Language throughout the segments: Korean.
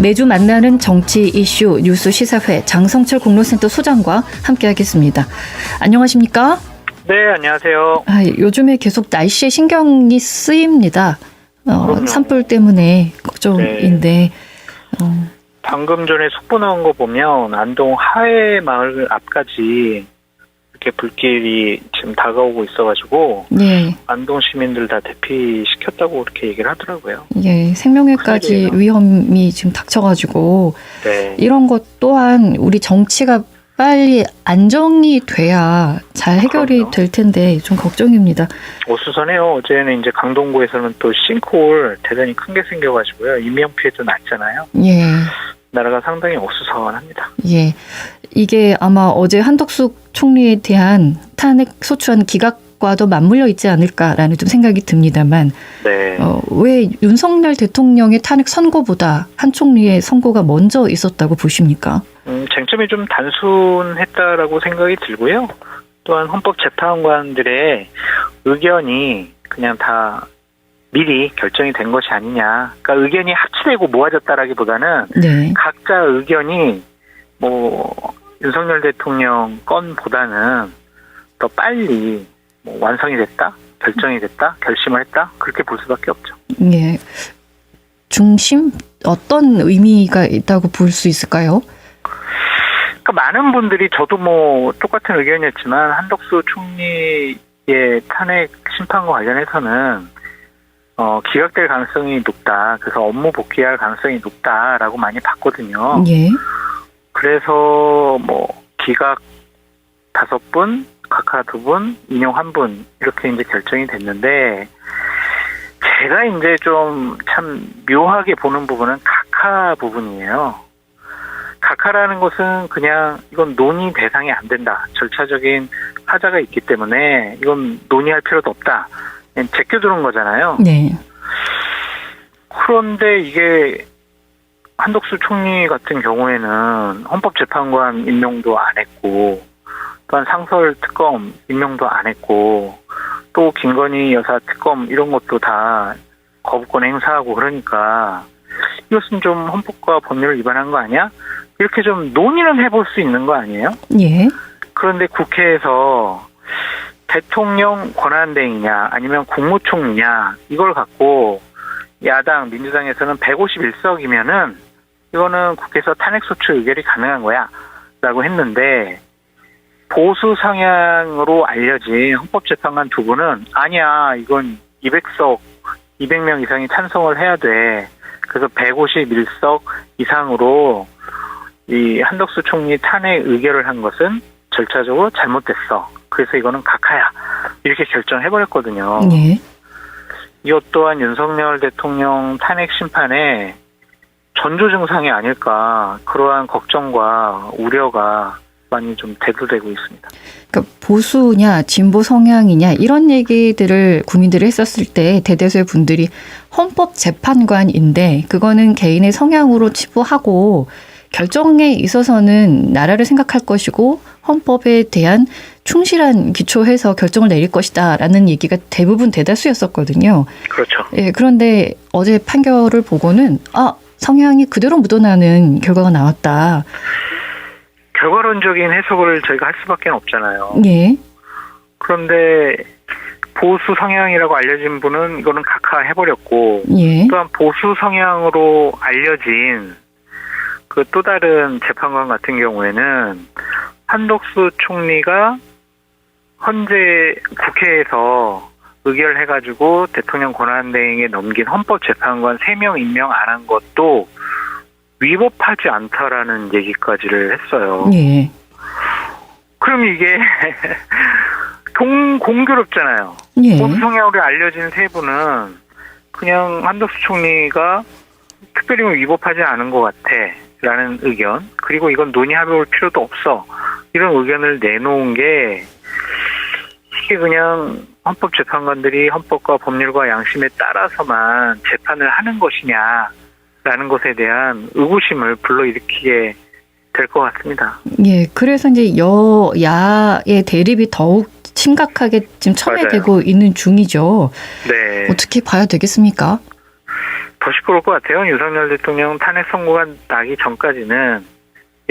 매주 만나는 정치 이슈 뉴스 시사회 장성철 공로센터 소장과 함께하겠습니다. 안녕하십니까? 네, 안녕하세요. 아, 요즘에 계속 날씨에 신경이 쓰입니다. 어, 그럼요. 산불 때문에 걱정인데 어, 방금 전에 속보 나온 거 보면 안동 하회 마을 앞까지 이렇게 불길이 지금 다가오고 있어가지고 예, 안동 시민들 다 대피시켰다고 그렇게 얘기를 하더라고요. 예, 생명에까지 큰일이에요. 위험이 지금 닥쳐가지고 네, 이런 것 또한 우리 정치가 빨리 안정이 돼야 잘 해결이 그럼요. 될 텐데 좀 걱정입니다. 어수선해요. 어제는 이제 강동구에서는 또 싱크홀 대단히 큰 게 생겨가지고요. 인명 피해도 났잖아요. 예, 나라가 상당히 어수선합니다. 예. 이게 아마 어제 한덕숙 총리에 대한 탄핵 소추안 기각 과도 맞물려 있지 않을까라는 좀 생각이 듭니다만 네, 어, 왜 윤석열 대통령의 탄핵 선고보다 한 총리의 선고가 먼저 있었다고 보십니까? 음, 쟁점이 좀 단순했다라고 생각이 들고요. 또한 헌법재판관들의 의견이 그냥 다 미리 결정이 된 것이 아니냐. 그러니까 의견이 합치되고 모아졌다라기보다는 네. 각자 의견이 뭐 윤석열 대통령 건보다는 더 빨리 뭐 완성이 됐다, 결정이 됐다, 결심을 했다 그렇게 볼 수밖에 없죠. 예. 중심 어떤 의미가 있다고 볼 수 있을까요? 그러니까 많은 분들이 저도 뭐 똑같은 의견이었지만 한덕수 총리의 탄핵 심판과 관련해서는 어, 기각될 가능성이 높다. 그래서 업무 복귀할 가능성이 높다라고 많이 봤거든요. 예. 그래서 뭐 기각 다섯 분, 각하 두 분, 인용 한 분 이렇게 이제 결정이 됐는데 제가 이제 좀 참 묘하게 보는 부분은 각하 부분이에요. 각하라는 것은 그냥 이건 논의 대상이 안 된다. 절차적인 하자가 있기 때문에 이건 논의할 필요도 없다. 제껴두는 거잖아요. 네. 그런데 이게 한덕수 총리 같은 경우에는 헌법재판관 임명도 안 했고 또한 상설 특검 임명도 안 했고 또 김건희 여사 특검 이런 것도 다 거부권 행사하고 그러니까 이것은 좀 헌법과 법률을 위반한 거 아니야? 이렇게 좀 논의는 해볼 수 있는 거 아니에요? 예. 그런데 국회에서 대통령 권한대행이냐 아니면 국무총리냐 이걸 갖고 야당 민주당에서는 151석이면은 이거는 국회에서 탄핵소추 의결이 가능한 거야 라고 했는데 보수 성향으로 알려진 헌법재판관 두 분은 아니야 이건 200석 200명 이상이 찬성을 해야 돼 그래서 151석 이상으로 이 한덕수 총리 탄핵 의결을 한 것은 절차적으로 잘못됐어. 그래서 이거는 각하야. 이렇게 결정해버렸거든요. 예. 이것 또한 윤석열 대통령 탄핵 심판에 전조 증상이 아닐까 그러한 걱정과 우려가 많이 좀 대두되고 있습니다. 그러니까 보수냐 진보 성향이냐 이런 얘기들을 국민들이 했었을 때 대다수의 분들이 헌법 재판관인데 그거는 개인의 성향으로 치부하고 결정에 있어서는 나라를 생각할 것이고 헌법에 대한 충실한 기초해서 결정을 내릴 것이다라는 얘기가 대부분 대다수였었거든요. 그렇죠. 예, 그런데 어제 판결을 보고는 아 성향이 그대로 묻어나는 결과가 나왔다. 결과론적인 해석을 저희가 할 수밖에 없잖아요. 예, 그런데 보수 성향이라고 알려진 분은 이거는 각하해버렸고 예, 또한 보수 성향으로 알려진 그 또 다른 재판관 같은 경우에는 한덕수 총리가 현재 국회에서 의결해가지고 대통령 권한대행에 넘긴 헌법재판관 3명 임명 안 한 것도 위법하지 않다라는 얘기까지를 했어요. 예, 그럼 이게 공, 공교롭잖아요. 예, 보수 성향으로 알려진 세 분은 그냥 한덕수 총리가 특별히 뭐 위법하지 않은 것 같아. 라는 의견. 그리고 이건 논의해볼 필요도 없어. 이런 의견을 내놓은 게 이게 그냥 헌법재판관들이 헌법과 법률과 양심에 따라서만 재판을 하는 것이냐라는 것에 대한 의구심을 불러일으키게 될 것 같습니다. 예. 그래서 이제 여야의 대립이 더욱 심각하게 지금. 첨예되고 있는 중이죠. 네. 어떻게 봐야 되겠습니까? 더 시끄러울 것 같아요. 윤석열 대통령 탄핵 선고가 나기 전까지는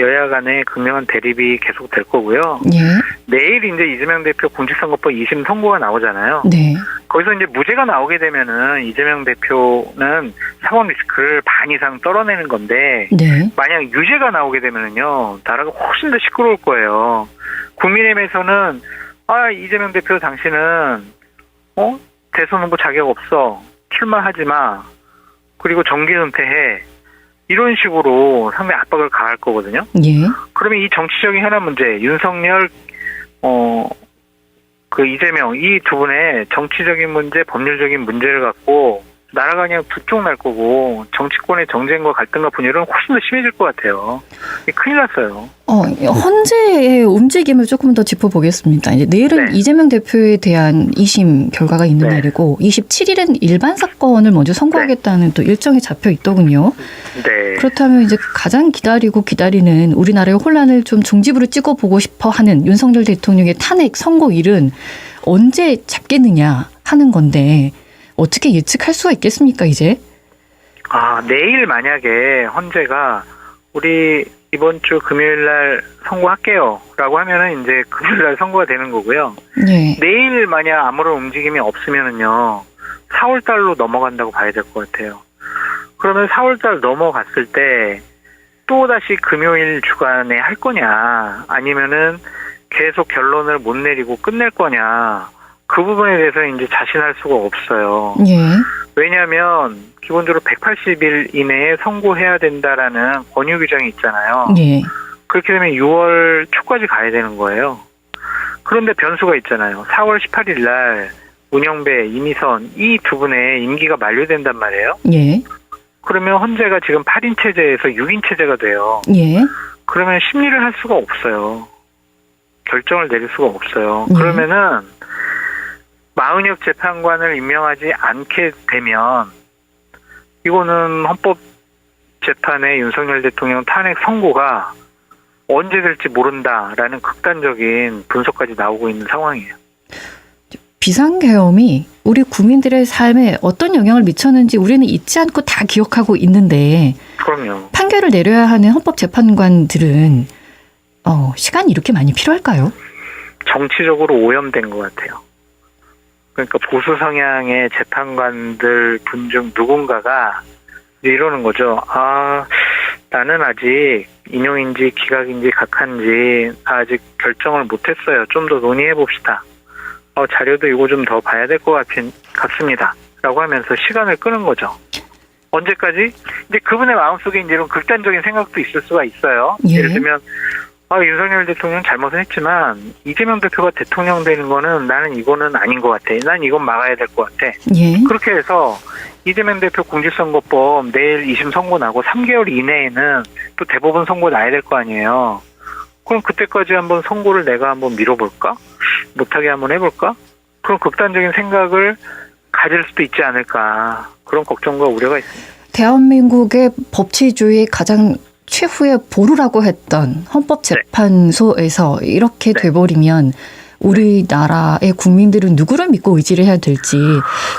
여야 간의 극명한 대립이 계속될 거고요. 예. 내일 이제 이재명 대표 공직선거법 2심 선고가 나오잖아요. 네. 거기서 이제 무죄가 나오게 되면은 이재명 대표는 사법 리스크를 반 이상 떨어내는 건데 네. 만약 유죄가 나오게 되면은요 나라가 훨씬 더 시끄러울 거예요. 국민의힘에서는 아 이재명 대표 당신은 어 대선 후보 자격 없어 출마하지 마 그리고 정기 은퇴해 이런 식으로 상당히 압박을 가할 거거든요. 예. 그러면 이 정치적인 현안 문제 윤석열 어 그 이재명 이 두 분의 정치적인 문제, 법률적인 문제를 갖고 나라가 그냥 두쪽 날 거고 정치권의 정쟁과 갈등과 분열은 훨씬 더 심해질 것 같아요. 큰일 났어요. 어, 헌재의 움직임을 조금 더 짚어보겠습니다. 이제 내일은 네. 이재명 대표에 대한 2심 결과가 있는 네. 날이고 27일은 일반 사건을 먼저 선고하겠다는 또 일정이 잡혀 있더군요. 네. 그렇다면 이제 가장 기다리고 기다리는 우리나라의 혼란을 좀 종지부를 찍어보고 싶어 하는 윤석열 대통령의 탄핵 선고일은 언제 잡겠느냐 하는 건데 어떻게 예측할 수가 있겠습니까, 이제? 아 내일 만약에 헌재가 우리 이번 주 금요일 날 선고할게요 라고 하면은 이제 금요일 날 선고가 되는 거고요. 네. 내일 만약 아무런 움직임이 없으면은요, 4월 달로 넘어간다고 봐야 될 것 같아요. 그러면 4월 달 넘어갔을 때, 또 다시 금요일 주간에 할 거냐, 아니면은 계속 결론을 못 내리고 끝낼 거냐, 그 부분에 대해서 이제 자신할 수가 없어요. 예. 왜냐하면, 기본적으로 180일 이내에 선고해야 된다라는 권유 규정이 있잖아요. 예. 그렇게 되면 6월 초까지 가야 되는 거예요. 그런데 변수가 있잖아요. 4월 18일 날 운영배, 이미선 이 두 분의 임기가 만료된단 말이에요. 예. 그러면 헌재가 지금 8인 체제에서 6인 체제가 돼요. 예. 그러면 심리를 할 수가 없어요. 결정을 내릴 수가 없어요. 네. 그러면은 마은혁 재판관을 임명하지 않게 되면 이거는 헌법 재판의 윤석열 대통령 탄핵 선고가 언제 될지 모른다라는 극단적인 분석까지 나오고 있는 상황이에요. 비상계엄이 우리 국민들의 삶에 어떤 영향을 미쳤는지 우리는 잊지 않고 다 기억하고 있는데 그럼요. 판결을 내려야 하는 헌법재판관들은 어, 시간이 이렇게 많이 필요할까요? 정치적으로 오염된 것 같아요. 그러니까 보수 성향의 재판관들 분 중 누군가가 이러는 거죠. 아, 나는 아직 인용인지 기각인지 각한지 아직 결정을 못했어요. 좀 더 논의해 봅시다. 어, 자료도 이거 좀 더 봐야 될 것 같습니다. 라고 하면서 시간을 끄는 거죠. 언제까지? 이제 그분의 마음속에 이제 이런 극단적인 생각도 있을 수가 있어요. 예. 예를 들면 아, 윤석열 대통령 잘못은 했지만 이재명 대표가 대통령 되는 거는 나는 이거는 아닌 것 같아. 난 이건 막아야 될 것 같아. 예. 그렇게 해서 이재명 대표 공직선거법 내일 2심 선고 나고 3개월 이내에는 또 대법원 선고 나야 될 거 아니에요. 그럼 그때까지 한번 선고를 내가 한번 밀어볼까? 못하게 한번 해볼까? 그런 극단적인 생각을 가질 수도 있지 않을까. 그런 걱정과 우려가 있습니다. 대한민국의 법치주의 가장 최후의 보루라고 했던 헌법재판소에서 이렇게 네. 돼버리면 우리나라의 국민들은 누구를 믿고 의지를 해야 될지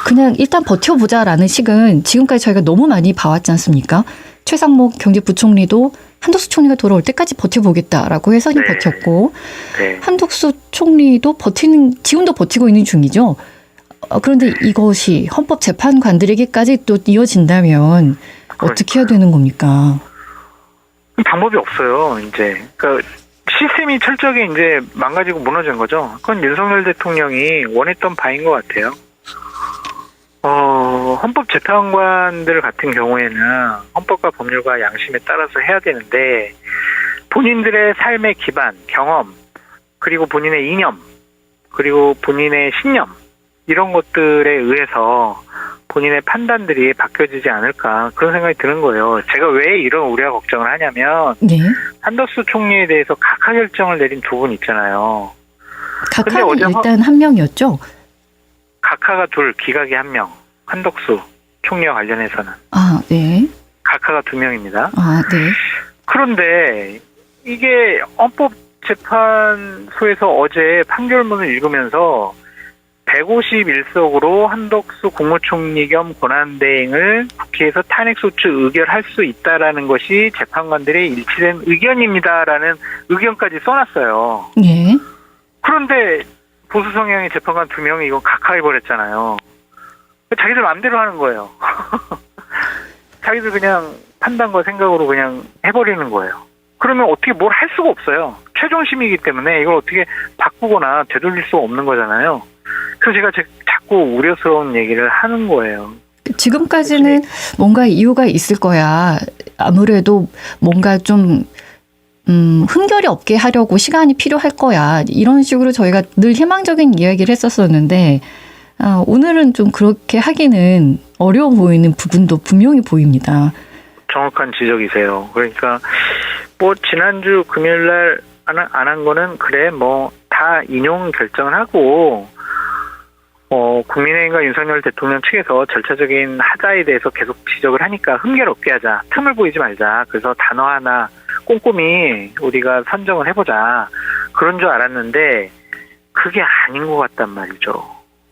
그냥 일단 버텨보자라는 식은 지금까지 저희가 너무 많이 봐왔지 않습니까? 최상목 경제부총리도 한덕수 총리가 돌아올 때까지 버텨보겠다라고 해서 네. 버텼고 네. 한덕수 총리도 버티는 지금도 버티고 있는 중이죠. 어, 그런데 이것이 헌법재판관들에게까지 또 이어진다면 어떻게 해야 되는 겁니까? 방법이 없어요, 이제. 그러니까 시스템이 철저하게 이제 망가지고 무너진 거죠. 그건 윤석열 대통령이 원했던 바인 것 같아요. 어, 헌법재판관들 같은 경우에는 헌법과 법률과 양심에 따라서 해야 되는데 본인들의 삶의 기반, 경험, 그리고 본인의 이념, 그리고 본인의 신념, 이런 것들에 의해서 본인의 판단들이 바뀌어지지 않을까 그런 생각이 드는 거예요. 제가 왜 이런 우려와 걱정을 하냐면 네. 한덕수 총리에 대해서 각하 결정을 내린 두 분 있잖아요. 각하는 어제 허- 일단 한 명이었죠. 각하가 둘, 기각이 한 명. 한덕수 총리와 관련해서는 아, 네. 각하가 두 명입니다. 아, 네. 그런데 이게 헌법 재판소에서 어제 판결문을 읽으면서 151석으로 한덕수 국무총리 겸 권한대행을 국회에서 탄핵소추 의결할 수 있다라는 것이 재판관들의 일치된 의견입니다라는 의견까지 써놨어요. 예. 그런데 보수 성향의 재판관 두 명이 이건 각하해 버렸잖아요. 자기들 마음대로 하는 거예요. 자기들 그냥 판단과 생각으로 그냥 해버리는 거예요. 그러면 어떻게 뭘 할 수가 없어요. 최종심이기 때문에 이걸 어떻게 바꾸거나 되돌릴 수가 없는 거잖아요. 그래서 제가 제- 자꾸 우려스러운 얘기를 하는 거예요. 지금까지는 뭔가 이유가 있을 거야. 아무래도 뭔가 좀 음, 흠결이 없게 하려고 시간이 필요할 거야. 이런 식으로 저희가 늘 희망적인 이야기를 했었었는데, 아, 오늘은 좀 그렇게 하기는 어려워 보이는 부분도 분명히 보입니다. 정확한 지적이세요. 그러니까 뭐 지난주 금요일 날 안 한 거는 그래 뭐 다 인용 결정을 하고 어 국민의힘과 윤석열 대통령 측에서 절차적인 하자에 대해서 계속 지적을 하니까 흥결없게 하자 틈을 보이지 말자 그래서 단어 하나 꼼꼼히 우리가 선정을 해보자 그런 줄 알았는데 그게 아닌 것 같단 말이죠.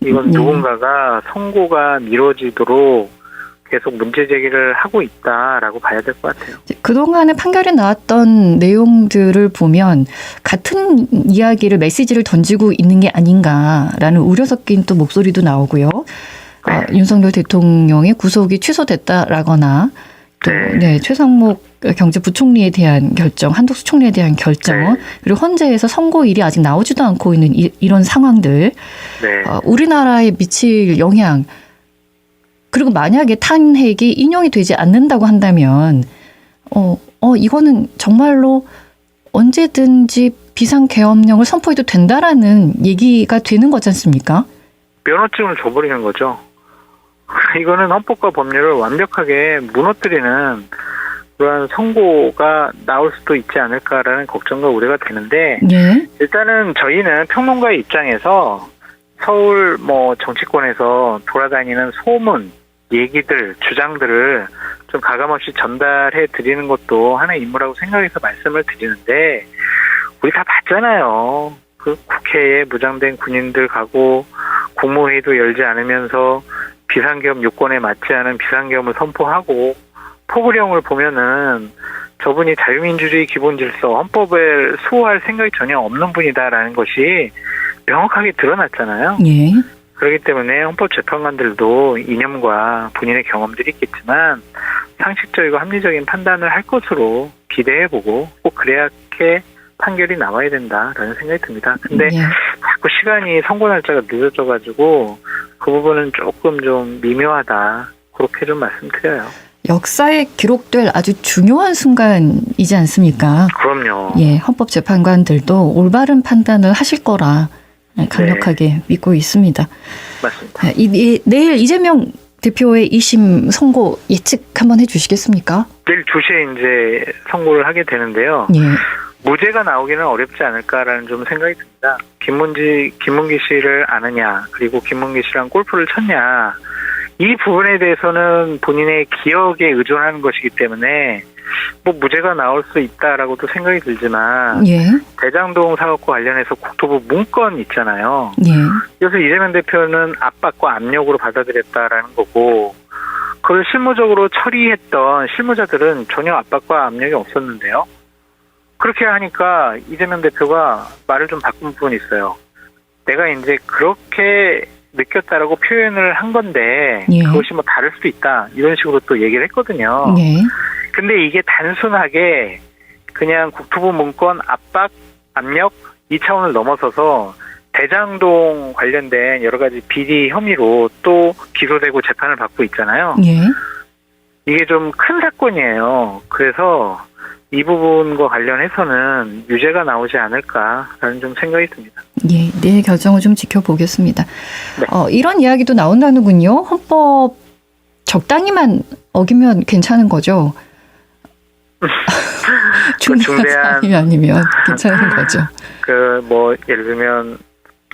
이건 네. 누군가가 선고가 미뤄지도록 계속 문제 제기를 하고 있다라고 봐야 될 것 같아요. 그동안에 판결에 나왔던 내용들을 보면 같은 이야기를 메시지를 던지고 있는 게 아닌가라는 우려 섞인 또 목소리도 나오고요. 어, 윤석열 대통령의 구속이 취소됐다라거나 또 네. 네, 최상목 경제부총리에 대한 결정, 한덕수 총리에 대한 결정, 네. 그리고 헌재에서 선고일이 아직 나오지도 않고 있는 이, 이런 상황들, 네. 어, 우리나라에 미칠 영향, 그리고 만약에 탄핵이 인용이 되지 않는다고 한다면, 어, 어, 이거는 정말로 언제든지 비상계엄령을 선포해도 된다라는 얘기가 되는 거지 않습니까? 면허증을 줘버리는 거죠. 이거는 헌법과 법률을 완벽하게 무너뜨리는 그러한 선고가 나올 수도 있지 않을까라는 걱정과 우려가 되는데 예. 일단은 저희는 평론가의 입장에서 서울 뭐 정치권에서 돌아다니는 소문, 얘기들, 주장들을 좀 가감없이 전달해 드리는 것도 하나의 임무라고 생각해서 말씀을 드리는데 우리 다 봤잖아요. 그 국회에 무장된 군인들 가고 국무회의도 열지 않으면서 비상계엄 요건에 맞지 않은 비상계엄을 선포하고 포구령을 보면은 저분이 자유민주주의 기본 질서 헌법을 수호할 생각이 전혀 없는 분이다라는 것이 명확하게 드러났잖아요. 예. 그렇기 때문에 헌법재판관들도 이념과 본인의 경험들이 있겠지만 상식적이고 합리적인 판단을 할 것으로 기대해보고 꼭 그렇게 판결이 나와야 된다라는 생각이 듭니다. 근데 예. 자꾸 시간이 선고 날짜가 늦어져가지고 그 부분은 조금 좀 미묘하다. 그렇게 좀 말씀드려요. 역사에 기록될 아주 중요한 순간이지 않습니까? 그럼요. 예, 헌법재판관들도 올바른 판단을 하실 거라 강력하게 믿고 있습니다. 맞습니다. 이, 이- 내일 이재명 대표의 2심 선고 예측 한번 해주시겠습니까? 내일 2시에 이제 선고를 하게 되는데요. 예, 무죄가 나오기는 어렵지 않을까라는 좀 생각이 듭니다. 김문지, 김문기 씨를 아느냐, 그리고 김문기 씨랑 골프를 쳤냐, 이 부분에 대해서는 본인의 기억에 의존하는 것이기 때문에 뭐 무죄가 나올 수 있다라고도 생각이 들지만 예, 대장동 사업과 관련해서 국토부 문건 있잖아요. 예, 그래서 이재명 대표는 압박과 압력으로 받아들였다라는 거고 그걸 실무적으로 처리했던 실무자들은 전혀 압박과 압력이 없었는데요. 그렇게 하니까 이재명 대표가 말을 좀 바꾼 부분이 있어요. 내가 이제 그렇게 느꼈다라고 표현을 한 건데 예. 그것이 뭐 다를 수도 있다 이런 식으로 또 얘기를 했거든요. 예, 근데 이게 단순하게 그냥 국토부 문건 압박, 압력 이 차원을 넘어서서 대장동 관련된 여러 가지 비리 혐의로 또 기소되고 재판을 받고 있잖아요. 예. 이게 좀 큰 사건이에요. 그래서 이 부분과 관련해서는 유죄가 나오지 않을까라는 좀 생각이 듭니다. 예, 내일 결정을 좀 지켜보겠습니다. 네. 어, 이런 이야기도 나온다는군요. 헌법 적당히만 어기면 괜찮은 거죠. 중대한 중대한- 사안이 아니면 괜찮은 거죠. 그 뭐 예를 들면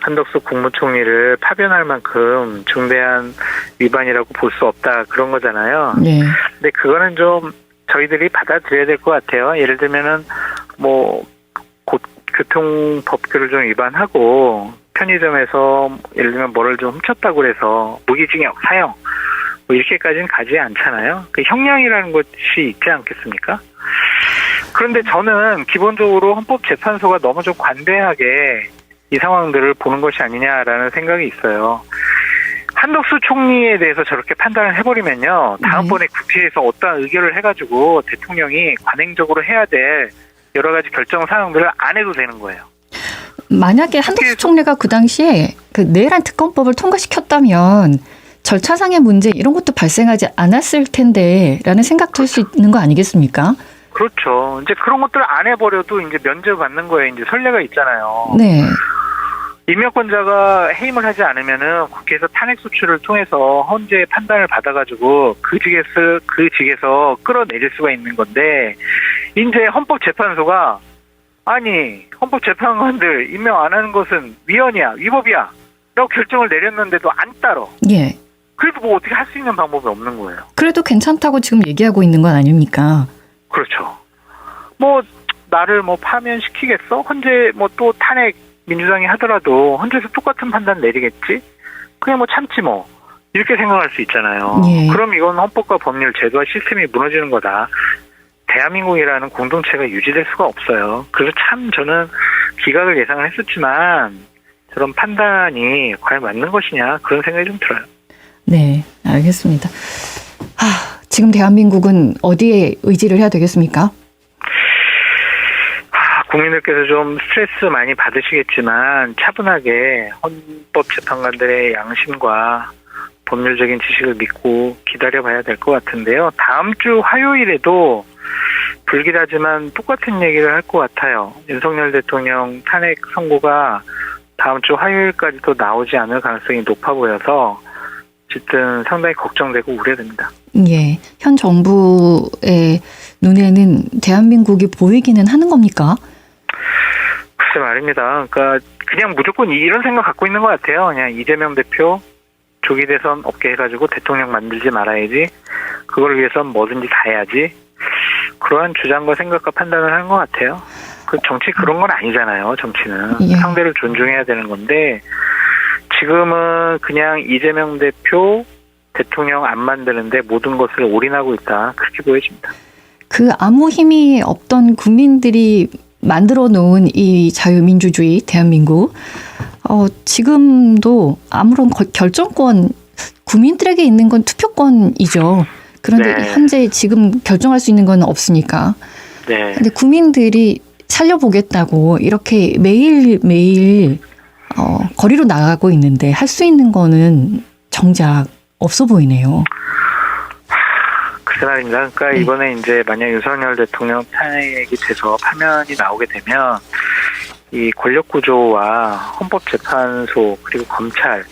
한덕수 국무총리를 파변할 만큼 중대한 위반이라고 볼 수 없다 그런 거잖아요. 예, 근데 그거는 좀 저희들이 받아들여야 될 것 같아요. 예를 들면은 뭐 곧 교통 법규를 좀 위반하고 편의점에서 예를 들면 뭐를 좀 훔쳤다고 그래서 무기징역 사형 뭐 이렇게까지는 가지 않잖아요. 그 형량이라는 것이 있지 않겠습니까? 그런데 저는 기본적으로 헌법재판소가 너무 좀 관대하게 이 상황들을 보는 것이 아니냐라는 생각이 있어요. 한덕수 총리에 대해서 저렇게 판단을 해버리면요. 다음번에 국회에서 어떠한 의결을 해가지고 대통령이 관행적으로 해야 될 여러 가지 결정 사항들을 안 해도 되는 거예요. 만약에 한덕수 총리가 그 당시에 그 내란 특검법을 통과시켰다면 절차상의 문제 이런 것도 발생하지 않았을 텐데라는 생각도 할수 있는 거 아니겠습니까? 그렇죠. 이제 그런 것들을 안 해버려도 이제 면제받는 거에 이제 선례가 있잖아요. 네. 임명권자가 해임을 하지 않으면은 국회에서 탄핵 소추를 통해서 헌재의 판단을 받아가지고 그 직에서 그 직에서 끌어내릴 수가 있는 건데 이제 헌법재판소가 아니 헌법재판관들 임명 안 하는 것은 위헌이야 위법이야 라고 결정을 내렸는데도 안 따러 예. 그래도 뭐 어떻게 할 수 있는 방법이 없는 거예요. 그래도 괜찮다고 지금 얘기하고 있는 건 아닙니까? 그렇죠. 뭐 나를 뭐 파면시키겠어? 헌재 뭐 또 탄핵 민주당이 하더라도 헌재에서 똑같은 판단 내리겠지? 그냥 뭐 참지 뭐 이렇게 생각할 수 있잖아요. 예. 그럼 이건 헌법과 법률 제도와 시스템이 무너지는 거다. 대한민국이라는 공동체가 유지될 수가 없어요. 그래서 참 저는 기각을 예상을 했었지만 저런 판단이 과연 맞는 것이냐 그런 생각이 좀 들어요. 네, 알겠습니다. 아, 지금 대한민국은 어디에 의지를 해야 되겠습니까? 아, 국민들께서 좀 스트레스 많이 받으시겠지만 차분하게 헌법재판관들의 양심과 법률적인 지식을 믿고 기다려봐야 될 것 같은데요. 다음 주 화요일에도 불길하지만 똑같은 얘기를 할 것 같아요. 윤석열 대통령 탄핵 선고가 다음 주 화요일까지도 나오지 않을 가능성이 높아 보여서 어쨌든 상당히 걱정되고 우려됩니다. 예, 현 정부의 눈에는 대한민국이 보이기는 하는 겁니까? 글쎄 말입니다. 그러니까 그냥 무조건 이런 생각 갖고 있는 것 같아요. 그냥 이재명 대표 조기 대선 없게 해가지고 대통령 만들지 말아야지. 그걸 위해선 뭐든지 다 해야지. 그러한 주장과 생각과 판단을 하는 것 같아요. 그 정치 그런 건 아니잖아요. 정치는 예. 상대를 존중해야 되는 건데 지금은 그냥 이재명 대표 대통령 안 만드는데 모든 것을 올인하고 있다. 그렇게 보여집니다. 그 아무 힘이 없던 국민들이 만들어 놓은 이 자유민주주의 대한민국, 어, 지금도 아무런 거- 결정권, 국민들에게 있는 건 투표권이죠. 그런데 네. 현재 지금 결정할 수 있는 건 없으니까. 네. 근데 국민들이 살려보겠다고 이렇게 매일 매일 어, 거리로 나가고 있는데 할 수 있는 거는 정작 없어 보이네요. 글쎄 말입니다. 그러니까 네. 이번에 이제 만약 윤석열 대통령 탄핵이 돼서 파면이 나오게 되면 이 권력 구조와 헌법재판소 그리고 검찰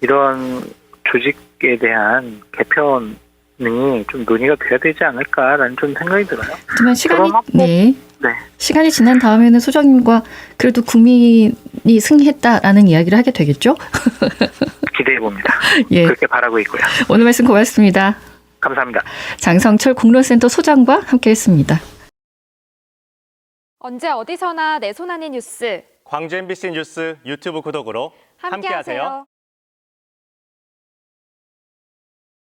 이런 조직에 대한 개편 이 좀 논의가 돼야 되지 않을까라는 좀 생각이 들어요. 하지만 시간이 네. 네. 시간이 지난 다음에는 소장님과 그래도 국민이 승리했다라는 이야기를 하게 되겠죠? 기대해 봅니다. 예. 그렇게 바라고 있고요. 오늘 말씀 고맙습니다. 감사합니다. 장성철 공론센터 소장과 함께했습니다. 언제 어디서나 내 손 안의 뉴스 광주 MBC 뉴스 유튜브 구독으로 함께하세요. 함께하세요.